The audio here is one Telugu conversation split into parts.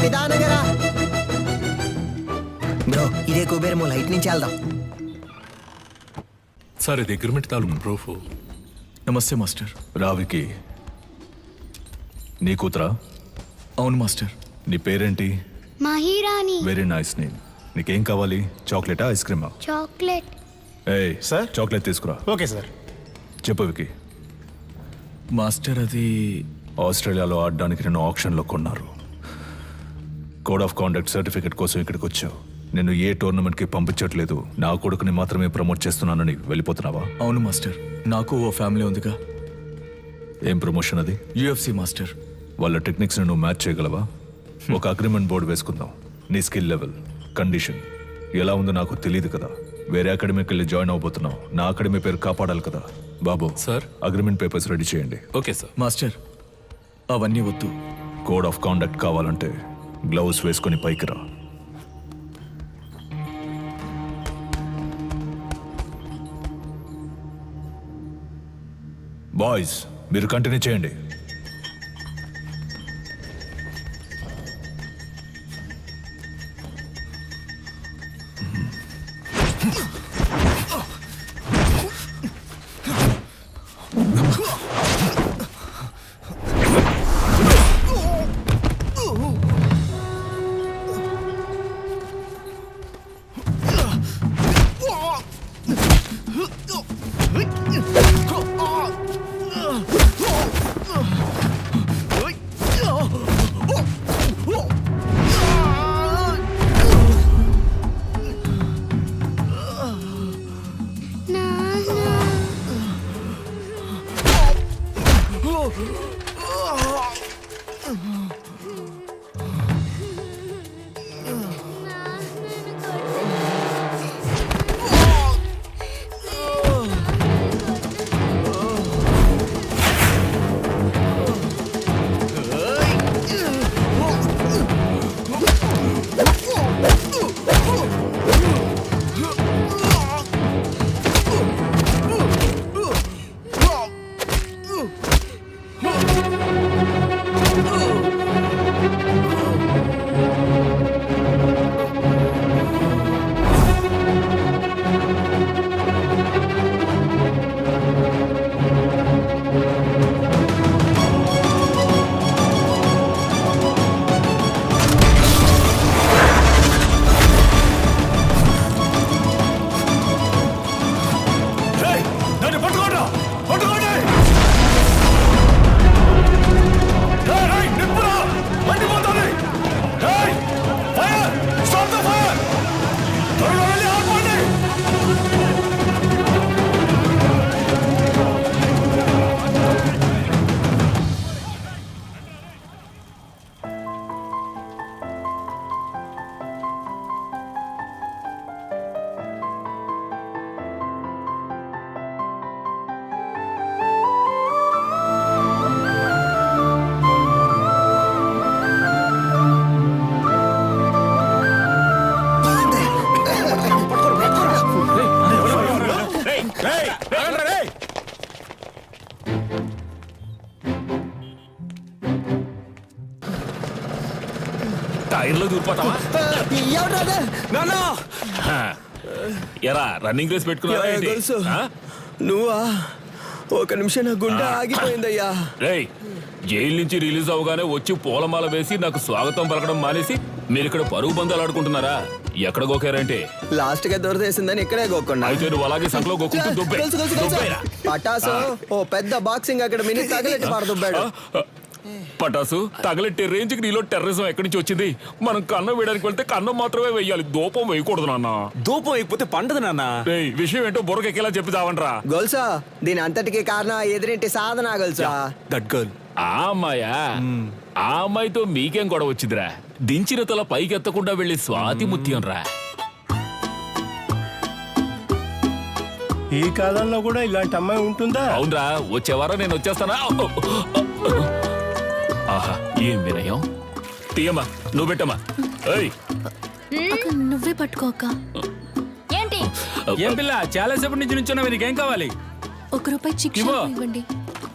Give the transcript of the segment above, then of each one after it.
నిదానంగా రా. బ్రో ఇదే కుబేర్ మూల ఇటు నుంచి వెళ్దాం. సార్ ఇది అగ్రిమెంట్ తాలూకు ప్రూఫ్. నమస్తే మాస్టర్. రావికి నీ కూతురా? అవును మాస్టర్. నీ పేరేంటి? మహిరాణి. వెరీ నైస్ నేమ్ నీకేం కావాలి? చాక్లెటా ఐస్ క్రీమా? చాక్లెట్. ఏయ్ సార్? చాక్లెట్ తీసుకురా. Okay sir. చెప్పు వికి. మాస్టర్ అది ఆస్ట్రేలియాలో ఆడడానికి నేను ఆప్షన్లో కొన్నారు. కోడ్ ఆఫ్ కాండక్ట్ సర్టిఫికెట్ కోసం ఇక్కడికి వచ్చావు. నేను ఏ టోర్నమెంట్కి పంపించట్లేదు. నా కొడుకుని మాత్రమే ప్రమోట్ చేస్తున్నానని వెళ్ళిపోతున్నావా? అవును మాస్టర్. నాకు ఓ ఫ్యామిలీ ఉందిగా. ఏం ప్రమోషన్ అది? UFC master. వాళ్ళ టెక్నిక్స్ నువ్వు మ్యాచ్ చేయగలవా? ఒక అగ్రిమెంట్ బోర్డు వేసుకుందాం. నీ స్కిల్ లెవెల్ కండిషన్. ఎలా ఉందో నాకు తెలియదు కదా. వేరే అకాడమీకి వెళ్ళి జాయిన్ అవబోతున్నావు నా అకాడమీ పేరు కాపాడాలి కదా. బాబు సార్. అగ్రిమెంట్ పేపర్స్ రెడీ చేయండి. Okay sir. మాస్టర్ అవన్నీ వద్దు. కోడ్ ఆఫ్ కాండక్ట్ కావాలంటే గ్లౌస్ వేసుకొని పైకి రా. బాయ్స్ మీరు కంటిన్యూ చేయండి. టైర్లో దూరిపోతావా. ఎరా రన్నింగ్ రేస్ పెట్టుకున్నావా ఏంటి? గొలుసు. ఆ? నువ్వా? ఒక నిమిషం నా గుండె ఆగిపోయిందయ్యా. రేయ్ జైలు నుంచి రిలీజ్ అవగానే వచ్చి పూలమాల వేసి నాకు స్వాగతం పలకడం మానేసి మీరు ఇక్కడ పరుగు బంధాలు ఆడుకుంటున్నారా? ఎక్కడ గోకారంటే? లాస్ట్గా దొరదేసిందని ఇక్కడే గోకుండా అయితే నువ్వు అలాగే సంకలో గోకుంటూ దుబ్బే. తెలుసు, తెలుసు, తెలుసు. దుబ్బేరా. పటాసు ఓ పెద్ద బాక్సింగ్ అక్కడ తగలెట్టి పడదుబ్బాడు పటాసు తగలెట్టే రేంజ్కి నీలో టెర్రరిజం ఎక్కడి నుంచి వచ్చింది? మనం కన్నం వేయడానికి వెళ్తే కన్నం మాత్రమే వేయాలి. దూపం వేయకూడదు నాన్న. ధూపం అయిపోతే పండదు నాన్న. రేయ్ విషయం ఏంటో బుర్రకెక్కేలా చెప్పి చావంట్రా గొలుసా దీని అంతటికి కారణం ఆ ఎదురింటి సాధన గొలుసా. That girl. ఆ అమ్మాయా? ఆ అమ్మాయితో మీకేం గొడవ వచ్చిందిరా? దించిన తల పైకెత్తకుండా వెళ్ళి స్వాతి ముత్యం రా ఈ కాలంలో కూడా ఇలాంటి అమ్మాయి ఉంటుందా? అవునరా వచ్చే వారం నేను వచ్చేస్తానా? ఏం వినయం? తీయమ్మా నువ్వు పెట్టమ్మా. ఏయ్. అక్క నువ్వే పట్టుకో అక్క. ఏంటి? ఏం పిల్ల చాలా సేపటి నుంచి నుంచున్నావు నీకేం కావాలి? ఒక రూపాయి. ఇవ్వండి.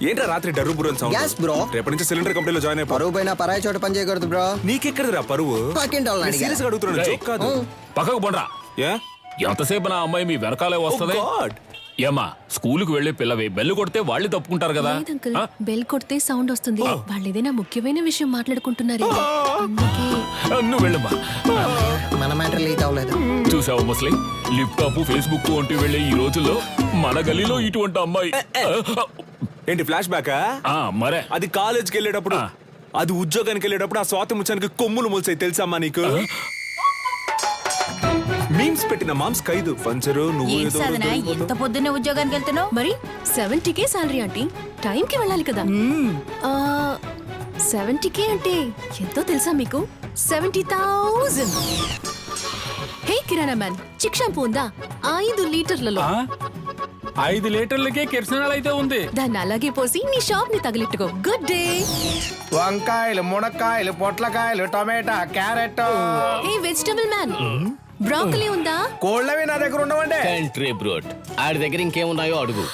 ఏంట్రా రాత్రి డర్రు బుర్రని సౌండ్ Gas, bro. రేపటి నుంచి సిలిండర్ కంపెనీలో జాయిన్ అయిపో. పరువు పైన పరాయి చోట పని చేయకూడదు బ్రో నీకెక్కడిదిరా పరువు? పక్కింటి వాళ్ళని అడిగా. సీరియస్గా అడుగుతున్నాను joke కాదు. పక్కకు పండ్రా. ఏ ఎంతసేపు నా అమ్మాయి మీ వెనకాలే వస్తుంది? Oh God. ఏమా స్కూలుకు వెళ్ళే పిల్లవి బెల్లు కొడితే వాళ్ళు తప్పుకుంటారు కదా? లేదు అంకుల్ ఆ? బెల్ కొడితే సౌండ్ వస్తుంది. వాళ్ళు ఏదైనా ముఖ్యమైన విషయం మాట్లాడుకుంటున్నారు. అందుకే. నువ్వు వెళ్ళమ్మా. మన మ్యాటర్ లీక్ అవ్వలేదు. చూసావు ముస్లి? లిప్టాప్ ఫేస్బుక్ వంటి వెళ్ళే ఈ రోజుల్లో మన గలీలో ఇటువంటి అమ్మాయి ఏంటి ఫ్లాష్ బ్యాకా ఆ, మరే. అది కాలేజ్కి వెళ్ళేటప్పుడు ఆ. అది ఉద్యోగానికి వెళ్ళేటప్పుడు ఆ స్వాతి ముచ్చానికి కొమ్ములు మొలిసాయి తెలుసమ్మా నీకు? మీమ్స్ పెట్టిన మామ్స్ ఖైదు. పంచరు నువ్వు ఏం ఏదో సాధన? ఎంత పొద్దున్నే ఉద్యోగానికి వెళ్తున్నావు? మరి సెవెంటీకే శాలరీ ఆంటీ. టైంకి వెళ్ళాలి కదా. సెవెంటీకే అంటే ఎంతో తెలుసా మీకు? సెవెంటీ థౌజండ్ హే కిరాణా మ్యాన్ చిక్ షాంపూ ఉందా? ఐదు లీటర్లలో. ఆ? ఐదు లీటర్లకే కిరసనాలు అయితే ఉంది. దాన్ని అలాగే పోసి నీ షాప్ని తగిలిట్టుకో. గుడ్ డే వంకాయలు మునక్కాయలు పొట్లకాయలు టమాటా carrot. Hey vegetable man broccoli ఉందా? కోళ్ళవి నా దగ్గర ఉండవండి. కంట్రీ బ్రోడ్ ఆడి దగ్గర ఇంకేమున్నాయో అడుగు.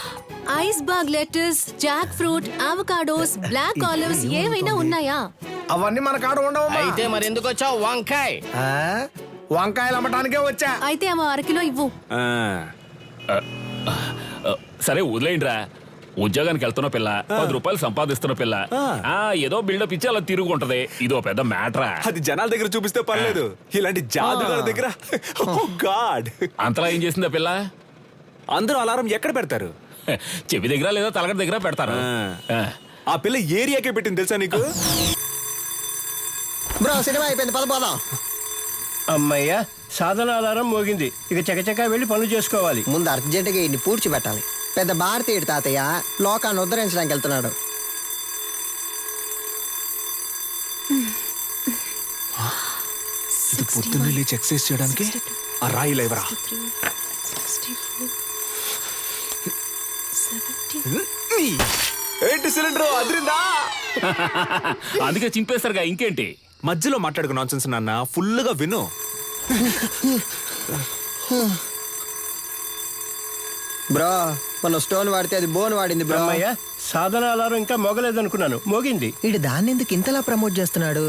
Iceberg lettuce jackfruit avocados black olives ఏవైనా ఉన్నాయా? అవన్నీ మన కాడ ఉండవమ్మా. మరి ఎందుకు వచ్చావు? వంకాయ్. ఆ? వంకాయలు అమ్మటానికే వచ్చా. అయితే అవ అరకిలో ఇవ్వు. ఆ. సరే వదిలేయండిరా. ఉద్యోగానికి వెళ్తున్న పిల్ల పది రూపాయలు సంపాదిస్తున్న పిల్ల. ఆ. ఏదో బిల్డప్ ఇచ్చి అలా తిరుగుంటది. ఇదో పెద్ద మ్యాటరా. అది జనాల దగ్గర చూపిస్తే పర్లేదు. ఇలాంటి జాదుగాల దగ్గర? గాడ్. అంతలా ఏం చేసింది పిల్ల? అందరూ అలారం ఎక్కడ పెడతారు? చెవి దగ్గర లేదా తలగడ దగ్గర పెడతారు. ఆ. పిల్ల ఏరియాకే పెట్టింది తెలుసా నీకు? బ్రో సినిమా అయిపోయింది. పద పోదాం. అమ్మయ్య సాధన ఆధారం మోగింది. ఇక చకచకా వెళ్ళి పనులు చేసుకోవాలి. ముందు అర్జెంటుగా ఇన్ని పూడ్చిపెట్టాలి పెద్ద భారతీయుడు తాతయ్య లోకాన్ని ఉద్ధరించడానికి వెళ్తున్నాడు. ఇది పొద్దున్నే లేచి ఎక్సర్సైజ్ చేయడానికి ఆ రాయి లేవరా? ఏంటి సిలిండర్? అదిరిందా? అందుకే చింపేస్తారుగా ఇంకేంటి? మధ్యలో మాట్లాడుకు నాన్సెన్స్ నాన్న ఫుల్గా విను. బ్రో మనం స్టోన్ వాడితే అది బోన్ వాడింది బ్రో. అమ్మయ్య సాధన ఆధారం ఇంకా మోగలేదనుకున్నాను. మోగింది. వీడు దాన్ని ఎందుకు ఇంతలా ప్రమోట్ చేస్తున్నాడు?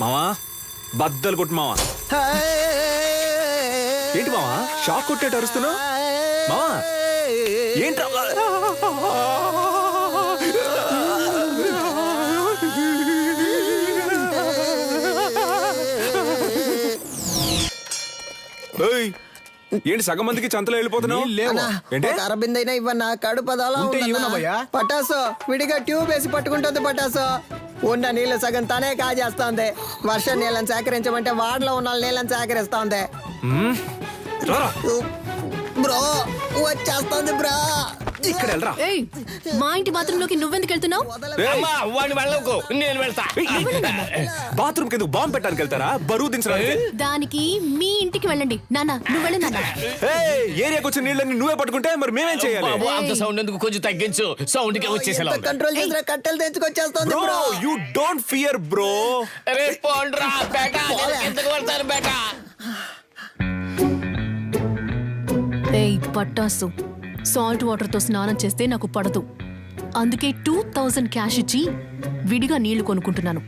మావా బద్దలు కొట్టు మావా. ఏంటి మావా షాక్ కొట్టేట అరుస్తున్నావు మావా ఏంటి ఏంటి సగం మందికి చంతలో వెళ్ళిపోతున్నావు? ఏంటి? ఇవ్వన్నా? కడుపు అదోలా. పటాసు విడిగా ట్యూబ్ వేసి పట్టుకుంటుంది పటాసు. ఉన్న నీళ్ళు సగం తనే కాజేస్తోంది. వర్షం నీళ్ళని సేకరించమంటే వాడలో ఉన్న నీళ్ళని సేకరిస్తోంది. బ్రో వచ్చేస్తోంది బ్రో. ఇక్కడ వెళ్ళరా ఏయ్ మా ఇంటి బాత్రూంలోకి నువ్వెందుకు వెళ్తున్నావు? వాడిని వెళ్ళకు. నేను వెళ్తా. బాత్రూమ్ కింద బాంబు పెట్టడానికి వెళ్తారా? బరువు దించడానికి. దానికి మీ ఇంటికి వెళ్ళండి. నాన్న నువ్వు వెళ్ళు నాన్న. ఏయ్, ఏరియాకి వచ్చిన నీళ్ళని నువ్వే పట్టుకుంటే మరి మేమేం చేయాలి? బాబు అంత సౌండ్ ఎందుకు? కొంచెం తగ్గించు. సౌండ్కి వచ్చేసేలా ఉంది. కంట్రోల్ చేసిన కట్టెలు తెచ్చుకొచ్చేస్తోంది bro bro you don't fear bro అరే పోండ్రా బేటా నేను ఎందుకు వెళ్తాను బేటా? ఏయ్ పట్టాసు. సాల్ట్ వాటర్తో స్నానం చేస్తే నాకు పడదు. అందుకే టూ థౌజండ్ క్యాష్ ఇచ్చి విడిగా నీళ్ళు కొనుక్కుంటున్నాను.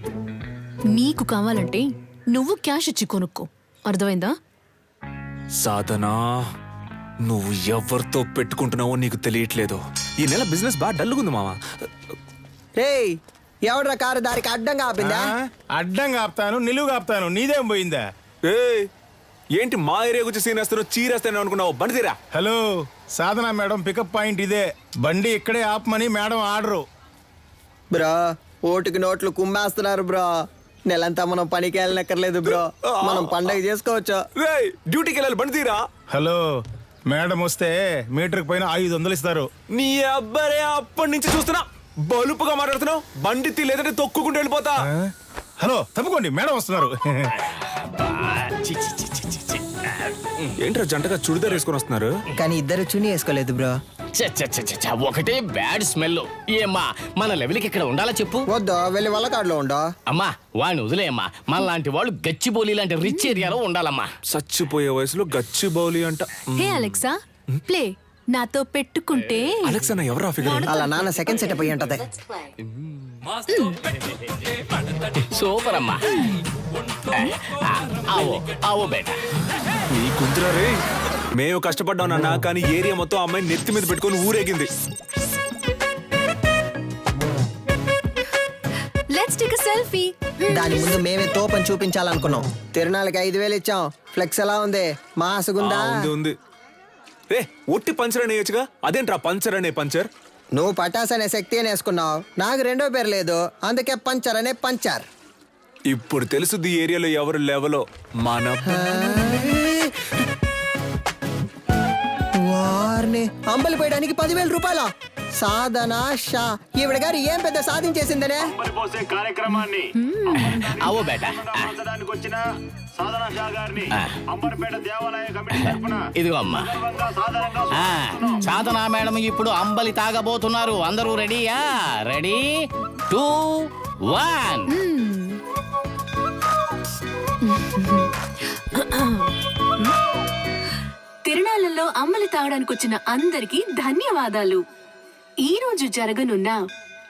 నీకు కావాలంటే నువ్వు క్యాష్ ఇచ్చి కొనుక్కో. అర్థమైందా? సాధనా నువ్వు ఎవరితో పెట్టుకుంటున్నావో నీకు తెలియట్లేదు. ఈ నెల బిజినెస్ బాగా డల్లుగుంది మామ. రేయ్ ఎవడ్రా కారు దారికి అడ్డంగా ఆపిందా? అడ్డంగా ఆపుతాను నిలువుగా ఆపుతాను. నీదేం పోయిందా? ఏయ్ ఏంటి మా ఏరియా గురించి సీన్ వేస్తాను చీరేస్తాను అనుకున్నావు. బండి తీరా. Hello Sadhana madam pickup point ఇదే. బండి ఇక్కడే ఆపమని మేడం ఆర్డరు. బ్రో ఓటుకి నోట్లు కుమ్మేస్తున్నారు బ్రో. నెలంతా మనం పనికి వెళ్ళనక్కర్లేదు బ్రో. మనం పండగ చేసుకోవచ్చు? డ్యూటీకి వెళ్ళాలి. బండి తీరా. హలో మేడం వస్తే మీటర్కి పైన ఐదు వందలు ఇస్తారు. నీ అబ్బారే అప్పటి నుంచి చూస్తున్నా. బలుపుగా మాట్లాడుతున్నావు. బండి తీ లేదంటే తొక్కుకుంటూ వెళ్ళిపోతా? హలో తప్పుకోండి. మేడం వస్తున్నారు. ఏంట్రా జంటగా చుడిదార్ వేసుకొని వస్తున్నారు? కానీ ఇద్దరు చుని వేసుకోలేదు బ్రో. చ్చ, చ్చ, ఒకటే బ్యాడ్ స్మెల్. ఏమ్మా మన లెవెల్కి ఇక్కడ ఉండాలా చెప్పు? వద్దు వెళ్ళి వల్ల కాడులో ఉండో. అమ్మా వాడిని వదిలేయమ్మా. మన లాంటి వాళ్ళు గచ్చిబౌలి లాంటి రిచ్ ఏరియాలో ఉండాలమ్మా. చచ్చిపోయే వయసులో గచ్చి బౌలి అంట. Hey Alexa. ప్లే. నాతో పెట్టుకుంటే. అలెక్స్ అన్న ఎవరా ఫిగర్ అలా నాన్న సెకండ్ సెటప్ అయ్యి ఉంటది. సూపర్ అమ్మా. ఆవో ఆవో బేటా. నీ రే. మేము కష్టపడ్డాం నాన్న కానీ ఏరియా మొత్తం ఆ అమ్మాయిని నెత్తి మీద పెట్టుకొని ఊరేగింది. లెట్స్ టేక్ సెల్ఫీ దాని ముందు మేమే తోపని చూపించాలనుకున్నాం. తిరునాళ్ళకి ఐదు వేలు ఇచ్చాం. ఫ్లెక్స్ ఎలా ఉంది? మాసుగుందా ఉంది. రే ఒట్టి పంచర్ అనేయచ్చుగా? అదేంట్రా పంచర్ అనే పంచర్? నువ్వు పటాస్ అనే శక్తి అని వేసుకున్నావు. నాకు రెండో పేరు లేదు. అందుకే పంచర్ అనే పంచర్. ఇప్పుడు తెలుసుది ఈ ఏరియాలో ఎవరు లెవలో. మన వారిని అంబలి పోయడానికి పదివేల రూపాయల. సాధన షా. ఈవిడ గారు ఏం పెద్ద సాధించేసిందనే? పోసే కార్యక్రమాన్ని. ఆవో బేటా. వచ్చిన సాధన షా గారిని అంబర్పేట దేవాలయ కమిటీ తరఫున ఇదిగో అమ్మా. సాధనా మేడం ఇప్పుడు అంబలి తాగబోతున్నారు. అందరూ రెడీయా? రెడీ? Two one. తిరునాళ్ళలో అమ్మలు తాగడానికి వచ్చిన అందరికీ ధన్యవాదాలు. ఈ రోజు జరగనున్న